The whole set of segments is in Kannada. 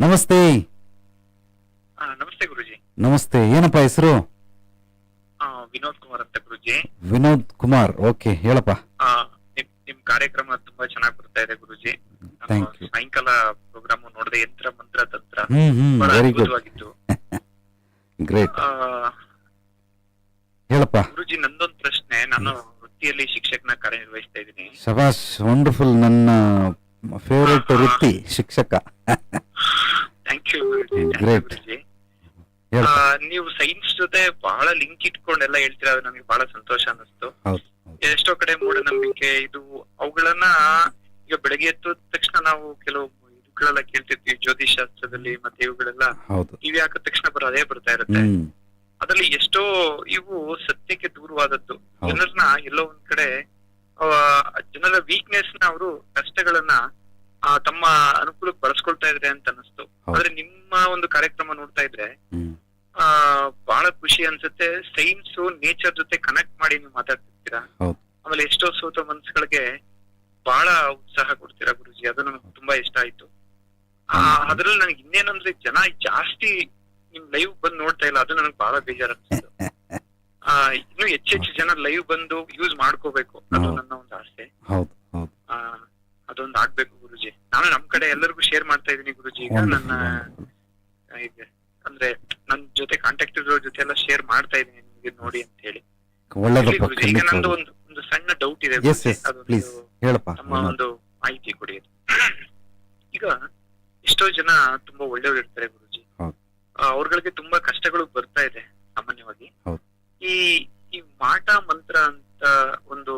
ನಮಸ್ತೆ. ನಮಸ್ತೆ ಗುರುಜಿ. ನಮಸ್ತೆ. ಏನಪ್ಪ ಹೆಸರು? ಆ, ವಿನೋದ್ ಕುಮಾರ್ ಅಂತ ಗುರುಜಿ. ವಿನೋದ್ ಕುಮಾರ್. ಓಕೆ ಹೇಳಪ್ಪ. ಆ, ನಿಮ್ ಕಾರ್ಯಕ್ರಮ ತುಂಬಾ ಚೆನ್ನಾಗಿ ಬರ್ತಾ ಇದೆ ಗುರುಜಿ. ಸಾಯಂಕಾಲ ಪ್ರೋಗ್ರಾಮ್ ನೋಡಿದೆ ಯಂತ್ರ ಮಂತ್ರ ತಂತ್ರ ಅದ್ಭುತವಾಗಿತ್ತು. ಗ್ರೇಟ್ ಹೇಳಪ್ಪ. ಗುರುಜಿ ನಂದೊಂದು ಪ್ರಶ್ನೆ. ನಾನು ವೃತ್ತಿಯಲ್ಲಿ ಶಿಕ್ಷಕನ ಕಾರ್ಯನಿರ್ವಹಿಸ್ತಾ ಇದ್ದೀನಿ. ಶಬಾಷ್ ವಂಡರ್ಫುಲ್ ನನ್ನ ಫೇವರೇಟ್ ವೃತ್ತಿ ಶಿಕ್ಷಕ. ಥ್ಯಾಂಕ್ ಯು ನೀವು ಸೈನ್ಸ್ ಜೊತೆ ಬಹಳ ಲಿಂಕ್ ಇಟ್ಕೊಂಡೆಲ್ಲ ಹೇಳ್ತೀರಾ ಅದು ನನಗೆ ಬಹಳ ಸಂತೋಷ ಅನ್ನಿಸ್ತು. ಎಷ್ಟೋ ಕಡೆ ಮೂಢನಂಬಿಕೆ ಇದು ಅವುಗಳನ್ನ ಈಗ ಬೆಳಗ್ಗೆ ಎದ್ದ ತಕ್ಷಣ ನಾವು ಕೆಲವು ಇವುಗಳೆಲ್ಲ ಕೇಳ್ತಿರ್ತೀವಿ ಜ್ಯೋತಿಷ್ ಶಾಸ್ತ್ರದಲ್ಲಿ ಮತ್ತೆ ಇವುಗಳೆಲ್ಲ. ಟಿವಿ ಹಾಕಿದ ತಕ್ಷಣ ಬರೋ ಅದೇ ಬರ್ತಾ ಇರುತ್ತೆ. ಅದ್ರಲ್ಲಿ ಎಷ್ಟೋ ಇವು ಸತ್ಯಕ್ಕೆ ದೂರವಾದದ್ದು. ಜನರನ್ನ ಎಲ್ಲೋ ಒಂದ್ ಕಡೆ ಜನರ ವೀಕ್ನೆಸ್ನ ಅವರು ಕಷ್ಟಗಳನ್ನ ತಮ್ಮ ಅನುಕೂಲಕ್ಕೆ ಬಳಸ್ಕೊಳ್ತಾ ಇದ್ರೆ ಅಂತ ಅನಿಸ್ತು ಆದ್ರೆ ನಿಮ್ಮ ಒಂದು ಕಾರ್ಯಕ್ರಮ ನೋಡ್ತಾ ಇದ್ರೆ ಆ ಬಹಳ ಖುಷಿ ಅನ್ಸುತ್ತೆ. ಸೈನ್ಸ್ ನೇಚರ್ ಜೊತೆ ಕನೆಕ್ಟ್ ಮಾಡಿ ನೀವು ಮಾತಾಡ್ತಿರ್ತೀರಾ? ಆಮೇಲೆ ಎಷ್ಟೋ ಸೋತ ಮನ್ಸುಗಳಿಗೆ ಬಹಳ ಉತ್ಸಾಹ ಕೊಡ್ತೀರಾ ಗುರುಜಿ? ಅದು ನನಗೆ ತುಂಬಾ ಇಷ್ಟ ಆಯ್ತು. ಆ, ಅದ್ರಲ್ಲಿ ನನಗೆ ಇನ್ನೇನಂದ್ರೆ ಜನ ಜಾಸ್ತಿ ನಿಮ್ ಲೈವ್ ಬಂದು ನೋಡ್ತಾ ಇಲ್ಲ. ಅದು ನನಗೆ ಬಹಳ ಬೇಜಾರ್ ಅನ್ಸುತ್ತೆ. ಆ ಇನ್ನು ಹೆಚ್ಚೆಚ್ಚು ಜನ ಲೈವ್ ಬಂದು ಯೂಸ್ ಮಾಡ್ಕೋಬೇಕು. ಅದು ನನ್ನ ಒಂದು ಆಸೆ. ಹೌದು ಹೌದು. ಆ ಅದೊಂದು ಆಗ್ಬೇಕು ಗುರುಜಿ. ನಾನು ನಮ್ ಕಡೆ ಎಲ್ಲರಿಗೂ ಶೇರ್ ಮಾಡ್ತಾ ಇದೀನಿ ಗುರುಜಿ. ಈಗ ನನ್ನ ಇದೆ ಅಂದ್ರೆ ನನ್ ಜೊತೆ ಕಾಂಟ್ಯಾಕ್ಟ್ ಇರೋ ಜೊತೆ ಎಲ್ಲ ಶೇರ್ ಮಾಡ್ತಾ ಇದೀನಿ ನಿಮ್ಗೆ ನೋಡಿ ಅಂತ ಹೇಳಿ. ಈಗ ನಂದು ಒಂದು ಒಂದು ಸಣ್ಣ ಡೌಟ್ ಇದೆ ನಮ್ಮ ಒಂದು ಮಾಹಿತಿ ಕೊಡಿ ಈಗ ಎಷ್ಟೋ ಜನ ತುಂಬಾ ಒಳ್ಳೆಯವರು ಇರ್ತಾರೆ ಗುರುಜಿ. ಅವ್ರಗಳಿಗೆ ತುಂಬಾ ಕಷ್ಟಗಳು ಬರ್ತಾ ಇದೆ ಸಾಮಾನ್ಯವಾಗಿ. ಈ ಈ ಮಾಟ ಮಂತ್ರ ಅಂತ ಒಂದು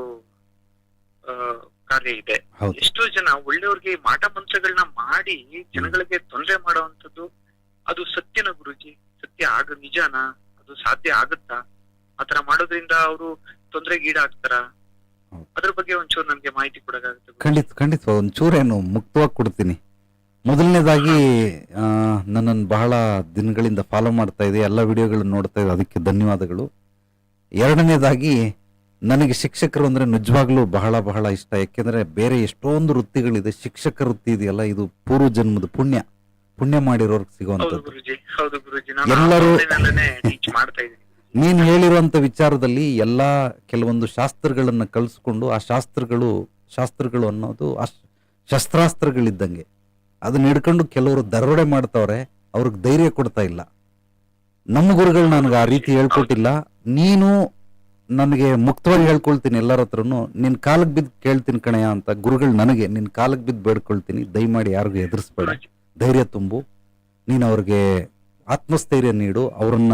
ಕಾರ್ಯ ಇದೆ. ಎಷ್ಟೋ ಜನ ಒಳ್ಳೆಯವ್ರಿಗೆ ಮಾಟ ಮಂತ್ರಗಳನ್ನ ಮಾಡಿ ಜನಗಳಿಗೆ ತೊಂದರೆ ಮಾಡುವಂತದ್ದು ಅದು ಸತ್ಯನ ಗುರುಜಿ ಸತ್ಯ ಆಗ ನಿಜಾನ ಅದು ಸಾಧ್ಯ ಆಗುತ್ತಾ? ಆತರ ಮಾಡೋದ್ರಿಂದ ಅವರು ತೊಂದರೆಗೀಡಾಗ್ತಾರ. ಅದ್ರ ಬಗ್ಗೆ ಒಂಚೂರು ನಮ್ಗೆ ಮಾಹಿತಿ ಕೊಡಕಾಗುತ್ತೆ? ಖಂಡಿತ ಖಂಡಿತ. ಒಂಚೂರೇನು ಮುಕ್ತವಾಗಿ ಕೊಡ್ತೀನಿ. ಮೊದಲನೇದಾಗಿ ನನ್ನನ್ನು ಬಹಳ ದಿನಗಳಿಂದ ಫಾಲೋ ಮಾಡ್ತಾ ಇದೆ. ಎಲ್ಲ ವಿಡಿಯೋಗಳನ್ನ ನೋಡ್ತಾ ಇದೆ. ಅದಕ್ಕೆ ಧನ್ಯವಾದಗಳು. ಎರಡನೇದಾಗಿ ನನಗೆ ಶಿಕ್ಷಕರು ಅಂದರೆ ನಿಜವಾಗ್ಲೂ ಬಹಳ ಬಹಳ ಇಷ್ಟ. ಯಾಕೆಂದರೆ ಬೇರೆ ಎಷ್ಟೊಂದು ವೃತ್ತಿಗಳಿದೆ ಶಿಕ್ಷಕ ವೃತ್ತಿ ಇದೆಯಲ್ಲ ಇದು ಪೂರ್ವ ಜನ್ಮದ ಪುಣ್ಯ. ಪುಣ್ಯ ಮಾಡಿರೋರ್ಗೆ ಸಿಗುವಂಥದ್ದು. ಎಲ್ಲರೂ- ನೀನು ಹೇಳಿರುವಂತ ವಿಚಾರದಲ್ಲಿ ಎಲ್ಲ ಕೆಲವೊಂದು ಶಾಸ್ತ್ರಗಳನ್ನು ಕಲಿಸ್ಕೊಂಡು ಆ ಶಾಸ್ತ್ರಗಳು ಶಾಸ್ತ್ರಗಳು ಅನ್ನೋದು ಶಸ್ತ್ರಾಸ್ತ್ರಗಳಿದ್ದಂಗೆ. ಅದನ್ನ ಹಿಡ್ಕೊಂಡು ಕೆಲವರು ದರೋಡೆ ಮಾಡ್ತವ್ರೆ ಅವ್ರಿಗೆ ಧೈರ್ಯ ಕೊಡ್ತಾ ಇಲ್ಲ. ನಮ್ಮ ಗುರುಗಳು ನನಗೆ ಆ ರೀತಿ ಹೇಳ್ಕೊಟ್ಟಿಲ್ಲ. ನೀನು ನನಗೆ ಮುಕ್ತವಾಗಿ ಹೇಳ್ಕೊಳ್ತೀನಿ ಎಲ್ಲರ ಹತ್ರನು. ನಿನ್ನ ಕಾಲಕ್ಕೆ ಬಿದ್ದು ಕೇಳ್ತೀನಿ ಕಣಯ್ಯ ಅಂತ ಗುರುಗಳು ನನಗೆ ನಿನ್ನ ಕಾಲಕ್ಕೆ ಬಿದ್ದು ಬೇಡ್ಕೊಳ್ತೀನಿ. ದಯಮಾಡಿ ಯಾರಿಗೂ ಎದುರಿಸ್ಬೇಡ. ಧೈರ್ಯ ತುಂಬು. ನೀನು ಅವ್ರಿಗೆ ಆತ್ಮಸ್ಥೈರ್ಯ ನೀಡು. ಅವರನ್ನ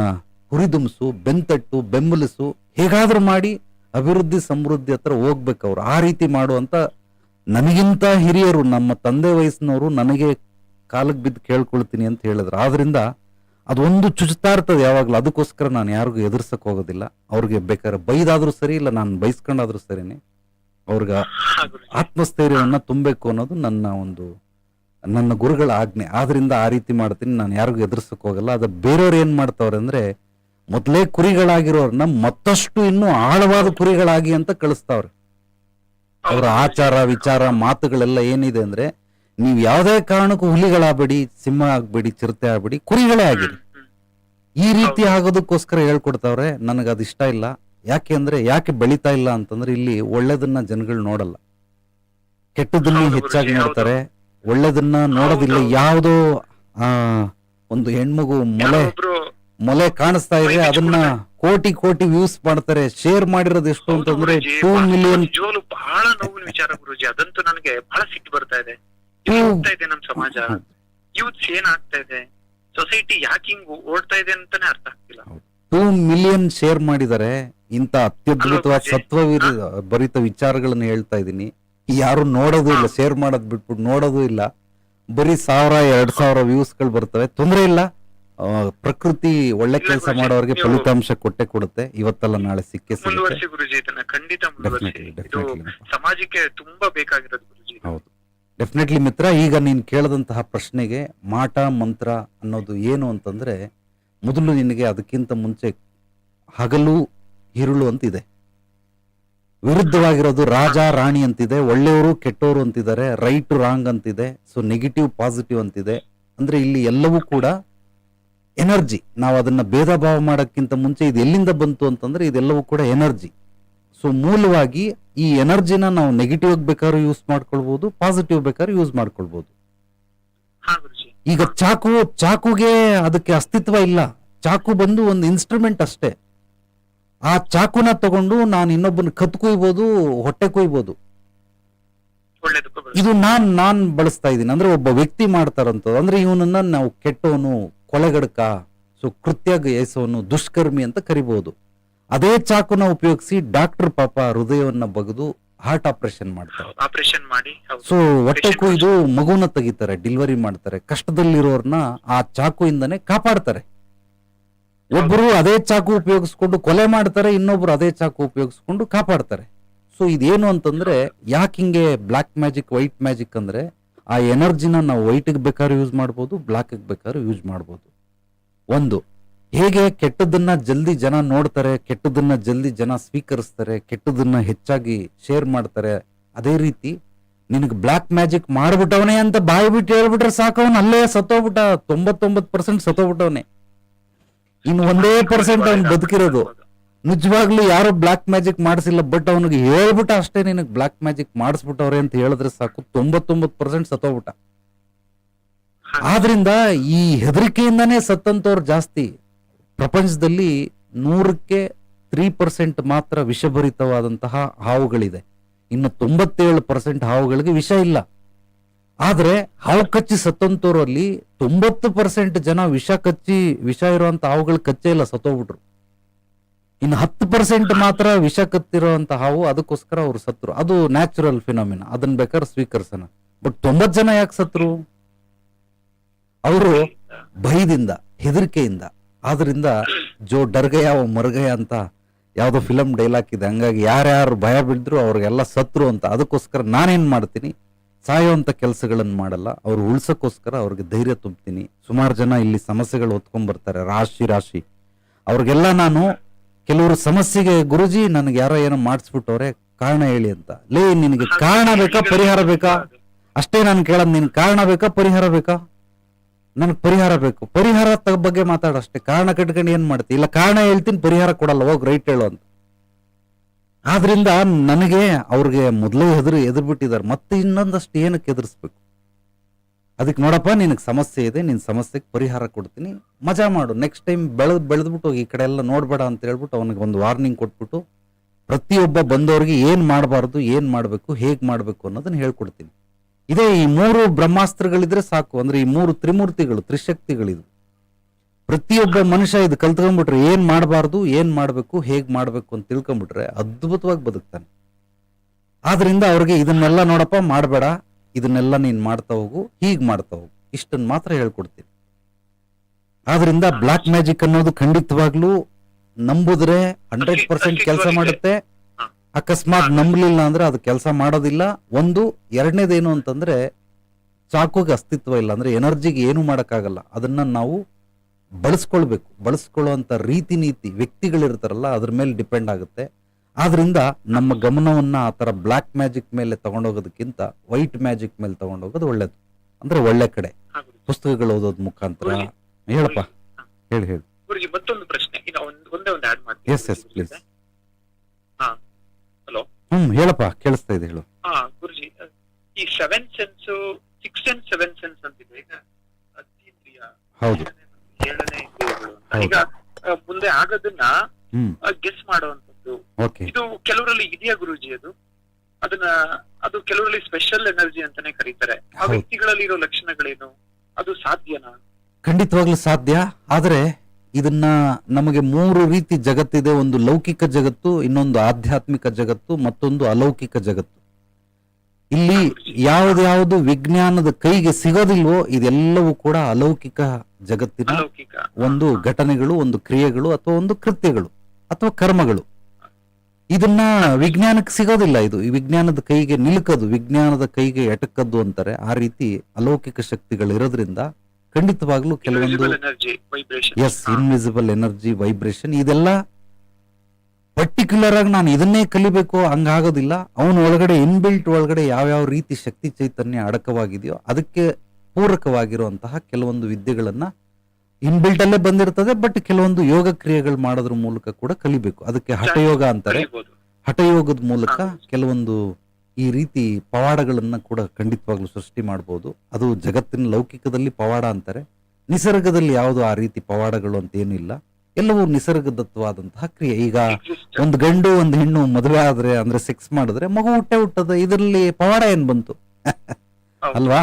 ಹುರಿದುಂಬಿಸು ಬೆಂತಟ್ಟು, ಬೆಂಬಲಿಸು. ಹೇಗಾದ್ರೂ ಮಾಡಿ ಅಭಿವೃದ್ಧಿ, ಸಮೃದ್ಧಿ ಹತ್ರ ಹೋಗ್ಬೇಕು ಅವ್ರು. ಆ ರೀತಿ ಮಾಡುವಂತ ನನಗಿಂತ ಹಿರಿಯರು, ನಮ್ಮ ತಂದೆ ವಯಸ್ಸಿನವರು ನನಗೆ ಕಾಲಕ್ಕೆ ಬಿದ್ದು ಕೇಳ್ಕೊಳ್ತೀನಿ ಅಂತ ಹೇಳಿದ್ರು. ಆದ್ರಿಂದ ಅದೊಂದು ಚುಚ್ತಾ ಇರ್ತದೆ ಯಾವಾಗಲೂ. ಅದಕ್ಕೋಸ್ಕರ ನಾನು ಯಾರಿಗೂ ಎದುರ್ಸಕ್ ಹೋಗೋದಿಲ್ಲ. ಅವ್ರಿಗೆ ಬೇಕಾದ್ರೆ ಬೈದಾದ್ರೂ ಸರಿ, ಇಲ್ಲ ನಾನು ಬೈಸ್ಕೊಂಡಾದ್ರೂ ಸರಿನೇ. ಅವ್ರಿಗೆ ಆತ್ಮಸ್ಥೈರ್ಯವನ್ನು ತುಂಬಬೇಕು ಅನ್ನೋದು ನನ್ನ ಒಂದು, ನನ್ನ ಗುರುಗಳ ಆಜ್ಞೆ. ಆದ್ರಿಂದ ಆ ರೀತಿ ಮಾಡ್ತೀನಿ. ನಾನು ಯಾರಿಗೂ ಎದುರ್ಸಕ್ ಹೋಗಲ್ಲ. ಅದು ಬೇರೆಯವ್ರು ಏನ್ ಮಾಡ್ತಾವ್ರೆ ಅಂದ್ರೆ, ಮೊದಲೇ ಕುರಿಗಳಾಗಿರೋರ್ನ ಮತ್ತಷ್ಟು ಇನ್ನೂ ಆಳವಾದ ಕುರಿಗಳಾಗಿ ಅಂತ ಕಳಿಸ್ತಾವ್ರೆ. ಅವರ ಆಚಾರ, ವಿಚಾರ, ಮಾತುಗಳೆಲ್ಲ ಏನಿದೆ ಅಂದ್ರೆ ನೀವು ಯಾವುದೇ ಕಾರಣಕ್ಕೂ ಹುಲಿಗಳಾಗ್ಬೇಡಿ ಸಿಂಹ ಆಗ್ಬೇಡಿ ಚಿರತೆ ಆಗ್ಬೇಡಿ ಕುರಿಗಳೇ ಆಗಿರಿ. ಈ ರೀತಿ ಆಗೋದಕ್ಕೋಸ್ಕರ ಹೇಳ್ಕೊಡ್ತಾವ್ರೆ ನನಗೆ ಅದು ಇಷ್ಟ ಇಲ್ಲ. ಯಾಕೆ ಅಂದ್ರೆ ಯಾಕೆ ಬೆಳಿತಾ ಇಲ್ಲ ಅಂತಂದ್ರೆ ಇಲ್ಲಿ ಒಳ್ಳೇದನ್ನ ಜನಗಳು ನೋಡಲ್ಲ. ಕೆಟ್ಟದನ್ನು ಹೆಚ್ಚಾಗಿ ನೋಡ್ತಾರೆ. ಒಳ್ಳೇದನ್ನ ನೋಡೋದಿಲ್ಲ. ಯಾವುದೋ ಆ ಒಂದು ಹೆಣ್ಮಗು ಮೊಲೆ ಮೊಳೆ ಮೊಲೆ ಕಾಣಿಸ್ತಾ ಇದೆ ಅದನ್ನ ಕೋಟಿ ಕೋಟಿ ವ್ಯೂಸ್ ಮಾಡ್ತಾರೆ ಶೇರ್ ಮಾಡಿರೋದು ಎಷ್ಟು ಅಂತಂದ್ರೆ ಟೂ ಮಿಲಿಯನ್ ಬಹಳ ನೋವಿನ ವಿಚಾರ ಗುರುಜಿ. ಅದಂತೂ ನನಗೆ ಬಹಳ ಸಿಟ್ಟು ಬರ್ತಾ ಇದೆ. ಹೋಗ್ತಾ ಇದೆ ನಮ್ ಸಮಾಜ. ಯೂತ್ಸ್ ಏನ್ ಆಗ್ತಾ ಇದೆ? ಸೊಸೈಟಿ ಯಾಕೆ ಹಿಂಗ್ ಓಡ್ತಾ ಇದೆ ಅಂತಾನೆ ಅರ್ಥ ಆಗ್ತಿಲ್ಲ. ಟೂ ಮಿಲಿಯನ್ ಶೇರ್ ಮಾಡಿದರೆ. ಇಂತ ಅತ್ಯದ್ಭುತವಾದ ಸತ್ವ ಸತ್ವವಿರ ಭರಿತ ವಿಚಾರಗಳನ್ನ ಹೇಳ್ತಾ ಇದೀನಿ. ಯಾರು ನೋಡೋದು ಇಲ್ಲ ಶೇರ್ ಮಾಡೋದ್ ಬಿಟ್ಬಿಟ್ಟು ನೋಡೋದು ಇಲ್ಲ. ಬರೀ ಸಾವಿರ ಎರಡ್ ಸಾವಿರ ವ್ಯೂಸ್ಗಳು ಬರ್ತವೆ. ತೊಂದ್ರೆ ಇಲ್ಲ. ಪ್ರಕೃತಿ ಒಳ್ಳೆ ಕೆಲಸ ಮಾಡೋರಿಗೆ ಫಲಿತಾಂಶ ಕೊಟ್ಟೆ ಕೊಡುತ್ತೆ. ಇವತ್ತಲ್ಲ ನಾಳೆ ಸಿಕ್ಕೇ ಸಿಗುತ್ತೆ. ಖಂಡಿತ ಸಮಾಜಕ್ಕೆ ತುಂಬಾ ಬೇಕಾಗಿರೋದು ಹೌದು. ಡೆಫಿನೆಟ್ಲಿ ಮಿತ್ರ ಈಗ ನೀನು ಕೇಳದಂತಹ ಪ್ರಶ್ನೆಗೆ ಮಾಟ, ಮಂತ್ರ ಅನ್ನೋದು ಏನು ಅಂತಂದರೆ ಮೊದಲು ನಿನಗೆ ಅದಕ್ಕಿಂತ ಮುಂಚೆ ಹಗಲು, ಇರುಳು ಅಂತಿದೆ. ವಿರುದ್ಧವಾಗಿರೋದು ರಾಜ, ರಾಣಿ ಅಂತಿದೆ, ಒಳ್ಳೆಯವರು, ಕೆಟ್ಟವರು ಅಂತಿದ್ದಾರೆ ರೈಟ್ ರಾಂಗ್ ಅಂತಿದೆ ಸೊ ನೆಗೆಟಿವ್ ಪಾಸಿಟಿವ್ ಅಂತಿದೆ. ಅಂದರೆ ಇಲ್ಲಿ ಎಲ್ಲವೂ ಕೂಡ ಎನರ್ಜಿ ನಾವು ಅದನ್ನು ಭೇದ ಭಾವ ಮಾಡೋಕ್ಕಿಂತ ಮುಂಚೆ ಇದು ಎಲ್ಲಿಂದ ಬಂತು ಅಂತಂದರೆ ಇದೆಲ್ಲವೂ ಕೂಡ ಎನರ್ಜಿ ಸೊ ಮೂಲವಾಗಿ ಈ ಎನರ್ಜಿನ ನಾವು ನೆಗೆಟಿವ್ ಬೇಕಾದ್ರೂ ಯೂಸ್ ಮಾಡ್ಕೊಳ್ಬಹುದು ಪಾಸಿಟಿವ್ ಬೇಕಾದ್ರೂ ಯೂಸ್ ಮಾಡ್ಕೊಳ್ಬಹುದು ಈಗ ಚಾಕು ಚಾಕುಗೆ ಅದಕ್ಕೆ ಅಸ್ತಿತ್ವ ಇಲ್ಲ. ಚಾಕು ಬಂದು ಒಂದು ಇನ್ಸ್ಟ್ರೂಮೆಂಟ್ ಅಷ್ಟೇ. ಆ ಚಾಕುನ ತಗೊಂಡು ನಾನು ಇನ್ನೊಬ್ಬನ ಕತ್ ಕುಯ್ಬೋದು ಹೊಟ್ಟೆ ಕುಯ್ಬೋದು. ಇದು ನಾನ್ ನಾನ್ ಬಳಸ್ತಾ ಇದ್ದೀನಿ. ಅಂದ್ರೆ ಒಬ್ಬ ವ್ಯಕ್ತಿ ಮಾಡ್ತಾರಂತ ಅಂದ್ರೆ ಇವನನ್ನ ನಾವು ಕೆಟ್ಟವನು ಕೊಲೆಗಡಕ ಸೊ ಕೃತ್ಯ ಎಸವನು ದುಷ್ಕರ್ಮಿ ಅಂತ ಕರಿಬಹುದು ಅದೇ ಚಾಕುನ ಉಪಯೋಗಿಸಿ ಡಾಕ್ಟರ್ ಪಾಪ ಹೃದಯವನ್ನ ಬಗೆದು ಹಾರ್ಟ್ ಆಪರೇಷನ್ ಮಾಡ್ತಾರೆ. ಆಪರೇಷನ್ ಮಾಡಿ ಸೊ ಒಟ್ಟಕ್ಕೂ ಇದು ಮಗುನ ತೆಗಿತಾರೆ ಡೆಲಿವರಿ ಮಾಡ್ತಾರೆ. ಕಷ್ಟದಲ್ಲಿರೋರ್ನ ಆ ಚಾಕು ಚಾಕುಯಿಂದನೇ ಕಾಪಾಡ್ತಾರೆ. ಒಬ್ಬರು ಅದೇ ಚಾಕು ಉಪಯೋಗಿಸ್ಕೊಂಡು ಕೊಲೆ ಮಾಡ್ತಾರೆ ಇನ್ನೊಬ್ರು ಅದೇ ಚಾಕು ಉಪಯೋಗಿಸ್ಕೊಂಡು ಕಾಪಾಡ್ತಾರೆ. ಸೊ ಇದೇನು ಅಂತಂದ್ರೆ ಯಾಕೆ ಹಿಂಗೆ ಬ್ಲಾಕ್ ಮ್ಯಾಜಿಕ್ ವೈಟ್ ಮ್ಯಾಜಿಕ್ ಅಂದ್ರೆ ಆ ಎನರ್ಜಿನ ನಾವು ವೈಟ್ಗೆ ಬೇಕಾದ್ರೂ ಯೂಸ್ ಮಾಡ್ಬೋದು ಬ್ಲಾಕ್ಗೆ ಬೇಕಾದ್ರೂ ಯೂಸ್ ಮಾಡ್ಬೋದು. ಒಂದು ಹೇಗೆ ಕೆಟ್ಟದನ್ನ ಜಲ್ದಿ ಜನ ನೋಡ್ತಾರೆ ಕೆಟ್ಟದನ್ನ ಜಲ್ದಿ ಜನ ಸ್ವೀಕರಿಸ್ತಾರೆ ಕೆಟ್ಟದನ್ನ ಹೆಚ್ಚಾಗಿ ಶೇರ್ ಮಾಡ್ತಾರೆ ಅದೇ ರೀತಿ ನಿನಗೆ ಬ್ಲಾಕ್ ಮ್ಯಾಜಿಕ್ ಮಾಡ್ಬಿಟ್ಟವನೇ ಅಂತ ಬಾಯಿ ಬಿಟ್ಟು ಹೇಳ್ಬಿಟ್ರೆ ಸಾಕವನ್ ಅವನು ಅಲ್ಲೇ ಸತ್ತೋಗ್ಬಿಟ್ಟ ತೊಂಬತ್ತೊಂಬತ್ ಪರ್ಸೆಂಟ್ ಸತ್ತೋಗ್ಬಿಟ್ಟವನೆ. ಇನ್ನು ಒಂದೇ ಪರ್ಸೆಂಟ್ ಅವ್ನು ಬದುಕಿರೋದು. ನಿಜವಾಗ್ಲೂ ಯಾರು ಬ್ಲಾಕ್ ಮ್ಯಾಜಿಕ್ ಮಾಡಿಸಿಲ್ಲ ಬಟ್ ಅವನಿಗೆ ಹೇಳ್ಬಿಟ್ಟ ಅಷ್ಟೇ ನಿನಗೆ ಬ್ಲಾಕ್ ಮ್ಯಾಜಿಕ್ ಮಾಡಿಸ್ಬಿಟ್ಟವ್ರೆ ಅಂತ ಹೇಳಿದ್ರೆ ಸಾಕು ತೊಂಬತ್ತೊಂಬತ್ ಪರ್ಸೆಂಟ್ ಸತ್ತೋಗ್ಬಿಟ್ಟ. ಆದ್ರಿಂದ ಈ ಹೆದರಿಕೆಯಿಂದಾನೇ ಸತ್ತಂತವ್ರು ಜಾಸ್ತಿ. ಪ್ರಪಂಚದಲ್ಲಿ ನೂರಕ್ಕೆ ತ್ರೀ ಪರ್ಸೆಂಟ್ ಮಾತ್ರ ವಿಷಭರಿತವಾದಂತಹ ಹಾವುಗಳಿದೆ. ಇನ್ನು ತೊಂಬತ್ತೇಳು ಪರ್ಸೆಂಟ್ ಹಾವುಗಳಿಗೆ ವಿಷ ಇಲ್ಲ. ಆದರೆ ಹಾವು ಕಚ್ಚಿ ಸತ್ತಂತವರಲ್ಲಿ ತೊಂಬತ್ತು ಪರ್ಸೆಂಟ್ ಜನ ವಿಷ ಕಚ್ಚಿ, ವಿಷ ಇರುವಂತ ಹಾವುಗಳು ಕಚ್ಚೇ ಇಲ್ಲ, ಸತ್ತೋಗ್ಬಿಟ್ರು. ಇನ್ನು ಹತ್ತು ಪರ್ಸೆಂಟ್ ಮಾತ್ರ ವಿಷ ಕತ್ತಿರುವಂತ ಹಾವು ಅದಕ್ಕೋಸ್ಕರ ಅವ್ರು ಸತ್ರು. ಅದು ನ್ಯಾಚುರಲ್ ಫಿನಾಮಿನ ಅದನ್ನ ಬೇಕಾದ್ರೆ ಸ್ವೀಕರಿಸೋಣ. ಬಟ್ ತೊಂಬತ್ ಜನ ಯಾಕೆ ಸತ್ರು? ಅವರು ಭಯದಿಂದ, ಹೆದರಿಕೆಯಿಂದ ಆದ್ರಿಂದ ಜೋ ಡರ್ಗಯ ಮರ್ಗಯ ಅಂತ ಯಾವುದೋ ಫಿಲಮ್ ಡೈಲಾಗ್ ಇದೆ. ಹಂಗಾಗಿ ಯಾರ್ಯಾರು ಭಯ ಬಿದ್ದರು ಅವ್ರಿಗೆಲ್ಲ ಸತ್ರು ಅಂತ. ಅದಕ್ಕೋಸ್ಕರ ನಾನೇನು ಮಾಡ್ತೀನಿ? ಸಾಯೋವಂಥ ಕೆಲಸಗಳನ್ನು ಮಾಡಲ್ಲ. ಅವ್ರು ಉಳ್ಸೋಕ್ಕೋಸ್ಕರ ಅವ್ರಿಗೆ ಧೈರ್ಯ ತುಂಬ್ತೀನಿ. ಸುಮಾರು ಜನ ಇಲ್ಲಿ ಸಮಸ್ಯೆಗಳು ಹೊತ್ಕೊಂಡ್ ಬರ್ತಾರೆ. ರಾಶಿ ರಾಶಿ. ಅವ್ರಿಗೆಲ್ಲ ನಾನು ಕೆಲವರು ಸಮಸ್ಯೆಗೆ ಗುರುಜಿ, ನನಗೆ ಯಾರೋ ಏನೋ ಮಾಡಿಸ್ಬಿಟ್ಟವ್ರೆ, ಕಾರಣ ಹೇಳಿ ಅಂತ. ಲೇ, ನಿನಗೆ ಕಾರಣ ಬೇಕಾ, ಪರಿಹಾರ ಬೇಕಾ? ಅಷ್ಟೇ ನಾನು ಕೇಳೋದು, ನಿನ್ ಕಾರಣ ಬೇಕಾ, ಪರಿಹಾರ ಬೇಕಾ? ನನಗೆ ಪರಿಹಾರ ಬೇಕು. ಪರಿಹಾರ ಬಗ್ಗೆ ಮಾತಾಡೋ ಅಷ್ಟೇ. ಕಾರಣ ಕಟ್ಕೊಂಡು ಏನು ಮಾಡ್ತಿ? ಇಲ್ಲ, ಕಾರಣ ಹೇಳ್ತೀನಿ, ಪರಿಹಾರ ಕೊಡಲ್ಲ, ಹೋಗ್ ರೈಟ್ ಹೇಳು ಅಂತ. ಆದ್ರಿಂದ ನನಗೆ ಅವ್ರಿಗೆ ಮೊದಲೇ ಹೆದರಿ ಎದುರ್ಬಿಟ್ಟಿದ್ದಾರೆ ಮತ್ತೆ ಇನ್ನೊಂದಷ್ಟು ಏನಕ್ಕೆ ಎದುರಿಸ್ಬೇಕು ಅದಕ್ಕೆ ನೋಡಪ್ಪ, ನಿನಗೆ ಸಮಸ್ಯೆ ಇದೆ ನಿನ್ನ ಸಮಸ್ಯೆಗೆ ಪರಿಹಾರ ಕೊಡ್ತೀನಿ. ಮಜಾ ಮಾಡು. ನೆಕ್ಸ್ಟ್ ಟೈಮ್ ಬೆಳೆದು, ಬೆಳೆದ್ಬಿಟ್ಟು ಈ ಕಡೆ ಎಲ್ಲ ನೋಡ್ಬೇಡ ಅಂತ ಹೇಳ್ಬಿಟ್ಟು ಅವನಿಗೆ ಒಂದು ವಾರ್ನಿಂಗ್ ಕೊಟ್ಬಿಟ್ಟು ಪ್ರತಿಯೊಬ್ಬ ಬಂದವ್ರಿಗೆ ಏನು ಮಾಡಬಾರ್ದು, ಏನು ಮಾಡಬೇಕು, ಹೇಗೆ ಮಾಡಬೇಕು ಅನ್ನೋದನ್ನ ಹೇಳ್ಕೊಡ್ತೀನಿ. ಇದೇ ಈ ಮೂರು ಬ್ರಹ್ಮಾಸ್ತ್ರಗಳಿದ್ರೆ ಸಾಕು. ಅಂದ್ರೆ ಈ ಮೂರು ತ್ರಿಮೂರ್ತಿಗಳು, ತ್ರಿಶಕ್ತಿಗಳಿದು. ಪ್ರತಿಯೊಬ್ಬ ಮನುಷ್ಯ ಇದು ಕಲ್ತ್ಕೊಂಡ್ಬಿಟ್ರೆ ಏನ್ ಮಾಡಬಾರ್ದು, ಏನ್ ಮಾಡಬೇಕು, ಹೇಗ್ ಮಾಡ್ಬೇಕು ಅಂತ ತಿಳ್ಕೊಂಡ್ಬಿಟ್ರೆ ಅದ್ಭುತವಾಗಿ ಬದುಕ್ತಾನೆ. ಆದ್ರಿಂದ ಅವ್ರಿಗೆ ಇದನ್ನೆಲ್ಲ ನೋಡಪ್ಪ, ಮಾಡಬೇಡ. ಇದನ್ನೆಲ್ಲ ನೀನ್ ಮಾಡ್ತಾ ಹೋಗು, ಹೀಗ್ ಮಾಡ್ತಾ ಹೋಗು. ಇಷ್ಟನ್ನು ಮಾತ್ರ ಹೇಳ್ಕೊಡ್ತೀನಿ. ಆದ್ರಿಂದ ಬ್ಲಾಕ್ ಮ್ಯಾಜಿಕ್ ಅನ್ನೋದು ಖಂಡಿತವಾಗ್ಲೂ ನಂಬುದ್ರೆ ಹಂಡ್ರೆಡ್ ಪರ್ಸೆಂಟ್ ಕೆಲಸ ಮಾಡುತ್ತೆ. ಅಕಸ್ಮಾತ್ ನಂಬಲಿಲ್ಲ ಅಂದ್ರೆ ಅದು ಕೆಲಸ ಮಾಡೋದಿಲ್ಲ. ಒಂದು ಎರಡನೇದೇನು ಅಂತಂದ್ರೆ ಚಾಕುಗೆ ಅಸ್ತಿತ್ವ ಇಲ್ಲ ಅಂದ್ರೆ ಎನರ್ಜಿಗೆ ಏನು ಮಾಡೋಕ್ಕಾಗಲ್ಲ. ಅದನ್ನ ನಾವು ಬಳಸ್ಕೊಳ್ಬೇಕು. ಬಳಸ್ಕೊಳ್ಳುವಂತ ರೀತಿ ನೀತಿ ವ್ಯಕ್ತಿಗಳಿರ್ತಾರಲ್ಲ ಅದ್ರ ಮೇಲೆ ಡಿಪೆಂಡ್ ಆಗುತ್ತೆ. ಆದ್ರಿಂದ ನಮ್ಮ ಗಮನವನ್ನ ಆ ತರ ಬ್ಲಾಕ್ ಮ್ಯಾಜಿಕ್ ಮೇಲೆ ತಗೊಂಡೋಗೋದಕ್ಕಿಂತ ವೈಟ್ ಮ್ಯಾಜಿಕ್ ಮೇಲೆ ತಗೊಂಡೋಗೋದು ಒಳ್ಳೇದು. ಅಂದ್ರೆ ಒಳ್ಳೆ ಕಡೆ. ಪುಸ್ತಕಗಳು ಓದೋದ್ ಮುಖಾಂತರ. ಹೇಳಪ್ಪ. ಹೇಳಿ ಹೇಳಿ. ಮತ್ತೊಂದು ಪ್ರಶ್ನೆ. ಒಂದೇ ಒಂದು ಆಡ್ ಮಾಡ್ತೀನಿ. ಎಸ್ ಎಸ್ ಪ್ಲೀಸ್ ಹ್ಮ್ ಹೇಳಪ್ಪ ಕೇಳಿಸ್ತಾ ಇದೆ ಹೇಳು. ಹಾ ಗುರುಜಿ ಈ seven sense six and seven sense ಅಂತಿದೆ ಈಗ ಅತೀಂದ್ರಿಯ ಹೌದು. ಏಳನೇ ಇಂದ್ರಿಯಗಳು ಅಂತ. ಈಗ ಆ, ಮುಂದೆ ಆಗೋದನ್ನ ಹ್ಮ್. ಗೆಸ್ ಮಾಡುವಂತದ್ದು ಓಕೆ ಇದು ಕೆಲವರಲ್ಲಿ ಇದೆಯಾ ಗುರುಜಿ ಅದು? ಅದನ್ನ ಅದು ಕೆಲವರಲ್ಲಿ ಸ್ಪೆಷಲ್ ಎನರ್ಜಿ ಅಂತಾನೆ ಕರೀತಾರೆ. ಆ ಹೌದು. ವ್ಯಕ್ತಿಗಳಲ್ಲಿ ಇರೋ ಲಕ್ಷಣಗಳೇನು? ಅದು ಸಾಧ್ಯನಾ? ಖಂಡಿತವಾಗ್ಲೂ ಸಾಧ್ಯ ಆದ್ರೆ ಇದನ್ನ ನಮಗೆ ಮೂರು ರೀತಿ ಜಗತ್ತಿದೆ. ಒಂದು ಲೌಕಿಕ ಜಗತ್ತು ಇನ್ನೊಂದು ಆಧ್ಯಾತ್ಮಿಕ ಜಗತ್ತು ಮತ್ತೊಂದು ಅಲೌಕಿಕ ಜಗತ್ತು. ಇಲ್ಲಿ ಯಾವ್ದ್ಯಾವುದು ವಿಜ್ಞಾನದ ಕೈಗೆ ಸಿಗೋದಿಲ್ವೋ ಇದೆಲ್ಲವೂ ಕೂಡ ಅಲೌಕಿಕ ಜಗತ್ತಿನ ಒಂದು ಘಟನೆಗಳು ಒಂದು ಕ್ರಿಯೆಗಳು ಅಥವಾ ಒಂದು ಕೃತ್ಯಗಳು ಅಥವಾ ಕರ್ಮಗಳು. ಇದನ್ನ ವಿಜ್ಞಾನಕ್ಕೆ ಸಿಗೋದಿಲ್ಲ ಇದು. ಈ ವಿಜ್ಞಾನದ ಕೈಗೆ ನಿಲುಕದು ವಿಜ್ಞಾನದ ಕೈಗೆ ಎಟಕದ್ದು ಅಂತಾರೆ. ಆ ರೀತಿ ಅಲೌಕಿಕ ಶಕ್ತಿಗಳು ಇರೋದ್ರಿಂದ ಖಂಡಿತವಾಗ್ಲೂ ಕೆಲವೊಂದು ಎಸ್ ಇನ್ವಿಸಿಬಲ್ ಎನರ್ಜಿ ವೈಬ್ರೇಷನ್ ಇದೆಲ್ಲ ಪರ್ಟಿಕ್ಯುಲರ್ ಆಗಿ ನಾನು ಇದನ್ನೇ ಕಲಿಬೇಕು ಹಂಗಾಗೋದಿಲ್ಲ. ಅವನ ಒಳಗಡೆ ಇನ್ಬಿಲ್ಟ್ ಒಳಗಡೆ ಯಾವ್ಯಾವ ರೀತಿ ಶಕ್ತಿ ಚೈತನ್ಯ ಅಡಕವಾಗಿದೆಯೋ ಅದಕ್ಕೆ ಪೂರಕವಾಗಿರುವಂತಹ ಕೆಲವೊಂದು ವಿದ್ಯೆಗಳನ್ನ ಇನ್ಬಿಲ್ಟ್ ಅಲ್ಲೇ ಬಂದಿರ್ತದೆ ಬಟ್ ಕೆಲವೊಂದು ಯೋಗ ಕ್ರಿಯೆಗಳು ಮಾಡೋದ್ರ ಮೂಲಕ ಕೂಡ ಕಲಿಬೇಕು. ಅದಕ್ಕೆ ಹಠಯೋಗ ಅಂತಾರೆ. ಹಠಯೋಗದ ಮೂಲಕ ಕೆಲವೊಂದು ಈ ರೀತಿ ಪವಾಡಗಳನ್ನು ಕೂಡ ಖಂಡಿತವಾಗ್ಲೂ ಸೃಷ್ಟಿ ಮಾಡ್ಬೋದು. ಅದು ಜಗತ್ತಿನ ಲೌಕಿಕದಲ್ಲಿ ಪವಾಡ ಅಂತಾರೆ. ನಿಸರ್ಗದಲ್ಲಿ ಯಾವುದು ಆ ರೀತಿ ಪವಾಡಗಳು ಅಂತ ಇಲ್ಲ. ಎಲ್ಲವೂ ನಿಸರ್ಗದತ್ವವಾದಂತಹ ಕ್ರಿಯೆ. ಈಗ. ಒಂದು ಗಂಡು ಒಂದು ಹೆಣ್ಣು ಮದುವೆ ಆದ್ರೆ ಅಂದ್ರೆ ಸೆಕ್ಸ್ ಮಾಡಿದ್ರೆ ಮಗು ಹುಟ್ಟೆ ಹುಟ್ಟದ ಇದರಲ್ಲಿ ಪವಾಡ ಏನ್ ಬಂತು? ಅಲ್ವಾ?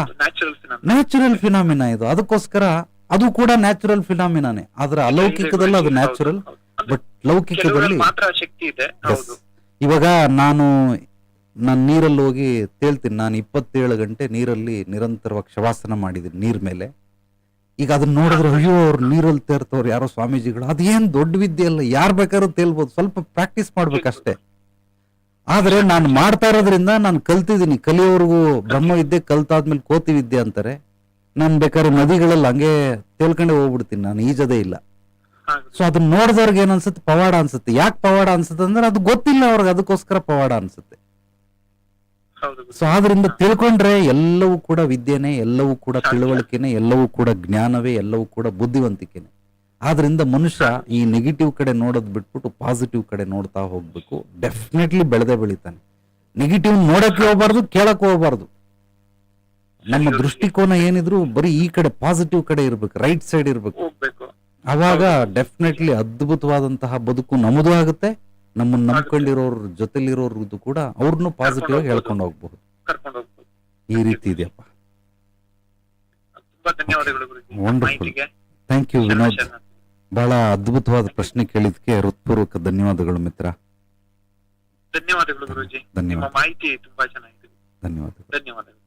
ನ್ಯಾಚುರಲ್ ಫಿನಾಮಿನಾ ಇದು. ಅದಕ್ಕೋಸ್ಕರ ಅದು ಕೂಡ ನ್ಯಾಚುರಲ್ ಫಿನಾಮಿನಾನೇ ಆದ್ರೆ ಅಲೌಕಿಕದಲ್ಲಿ ಅದು ನ್ಯಾಚುರಲ್ ಬಟ್ ಲೌಕಿಕದಲ್ಲಿ ಇವಾಗ ನಾನು ನಾನು ನೀರಲ್ಲಿ ಹೋಗಿ ತೇಳ್ತೀನಿ. ನಾನು ಇಪ್ಪತ್ತೇಳು ಗಂಟೆ ನೀರಲ್ಲಿ ನಿರಂತರವಾಗಿ ಶವಾಸನ ಮಾಡಿದ್ದೀನಿ ನೀರ್ ಮೇಲೆ. ಈಗ ಅದನ್ನ ನೋಡಿದ್ರೆ ಅಯ್ಯೋ ಅವ್ರು ನೀರಲ್ಲಿ ತೇರ್ತವ್ರು ಯಾರೋ ಸ್ವಾಮೀಜಿಗಳು. ಅದೇನ್ ದೊಡ್ಡ ವಿದ್ಯೆ ಅಲ್ಲ ಯಾರು ಬೇಕಾದ್ರೂ ತೇಲ್ಬೋದು ಸ್ವಲ್ಪ ಪ್ರಾಕ್ಟೀಸ್ ಮಾಡ್ಬೇಕಷ್ಟೇ. ಆದ್ರೆ ನಾನು ಮಾಡ್ತಾ ಇರೋದ್ರಿಂದ ನಾನು ಕಲ್ತಿದ್ದೀನಿ. ಕಲಿಯೋರಿಗೂ ಬ್ರಹ್ಮ ವಿದ್ಯೆ ಕಲ್ತಾದ್ಮೇಲೆ ಕೋತಿ ವಿದ್ಯೆ ಅಂತಾರೆ. ನಾನು ಬೇಕಾದ್ರೆ ನದಿಗಳಲ್ಲಿ ಹಂಗೆ ತೇಲ್ಕೊಂಡೆ ಹೋಗ್ಬಿಡ್ತೀನಿ. ನಾನು ಈಜದೇ ಇಲ್ಲ. ಸೊ ಅದನ್ನ ನೋಡಿದವ್ರಿಗೆ ಏನ್ ಅನ್ಸುತ್ತೆ? ಪವಾಡ ಅನ್ಸುತ್ತೆ. ಯಾಕೆ ಪವಾಡ ಅನ್ಸುತ್ತೆ ಅಂದ್ರೆ ಅದು ಗೊತ್ತಿಲ್ಲ ಅವ್ರಿಗೆ. ಅದಕ್ಕೋಸ್ಕರ ಪವಾಡ ಅನ್ಸುತ್ತೆ. ಸೊ ಆದ್ರಿಂದ ತಿಳ್ಕೊಂಡ್ರೆ ಎಲ್ಲವೂ ಕೂಡ ವಿದ್ಯೆನೆ ಎಲ್ಲವೂ ಕೂಡ ತಿಳುವಳಿಕೆನೆ ಎಲ್ಲವೂ ಕೂಡ ಜ್ಞಾನವೇ ಎಲ್ಲವೂ ಕೂಡ ಬುದ್ಧಿವಂತಿಕೆನೆ. ಆದ್ರಿಂದ ಮನುಷ್ಯ ಈ ನೆಗೆಟಿವ್ ಕಡೆ ನೋಡೋದ್ ಬಿಟ್ಬಿಟ್ಟು ಪಾಸಿಟಿವ್ ಕಡೆ ನೋಡ್ತಾ ಹೋಗ್ಬೇಕು. ಡೆಫಿನೆಟ್ಲಿ ಬೆಳೆದೇ ಬೆಳಿತಾನೆ. ನೆಗೆಟಿವ್ ನೋಡಕ್ಕೆ ಹೋಗ್ಬಾರ್ದು ಕೇಳಕ್ ಹೋಗ್ಬಾರ್ದು. ನಮ್ಮ ದೃಷ್ಟಿಕೋನ ಏನಿದ್ರು ಬರೀ ಈ ಕಡೆ ಪಾಸಿಟಿವ್ ಕಡೆ ಇರ್ಬೇಕು ರೈಟ್ ಸೈಡ್ ಇರ್ಬೇಕು. ಅವಾಗ ಡೆಫಿನೆಟ್ಲಿ ಅದ್ಭುತವಾದಂತಹ ಬದುಕು ನಮ್ಮದು ಆಗುತ್ತೆ. ನಮ್ಮನ್ನ ನಂಬ್ಕೊಂಡಿರೋರ್ ಜೊತೆಲಿರೋರ್ದು ಕೂಡ ಅವ್ರನ್ನು ಪಾಸಿಟಿವ್ ಆಗಿ ಹೇಳ್ಕೊಂಡು ಹೋಗ್ಬಹುದು ಕರ್ಕೊಂಡು ಹೋಗ್ಬೋದು. ಈ ರೀತಿ ಇದೆಯಪ್ಪ. ತುಂಬಾ ಧನ್ಯವಾದಗಳು ಗುರುಜಿ. Wonderful. ಮಾಹಿತಿಗೆ. Thank you Vinod. ಬಹಳ ಅದ್ಭುತವಾದ ಪ್ರಶ್ನೆ ಕೇಳಿದ್ಕೆ ಹೃತ್ಪೂರ್ವಕ ಧನ್ಯವಾದಗಳು ಮಿತ್ರ. ಧನ್ಯವಾದಗಳು ಗುರುಜಿ. ನಿಮ್ಮ ಧನ್ಯವಾದ ಮಾಹಿತಿ ತುಂಬಾ ಚೆನ್ನಾಗಿದೆ. ಧನ್ಯವಾದಗಳು. ಧನ್ಯವಾದಗಳು.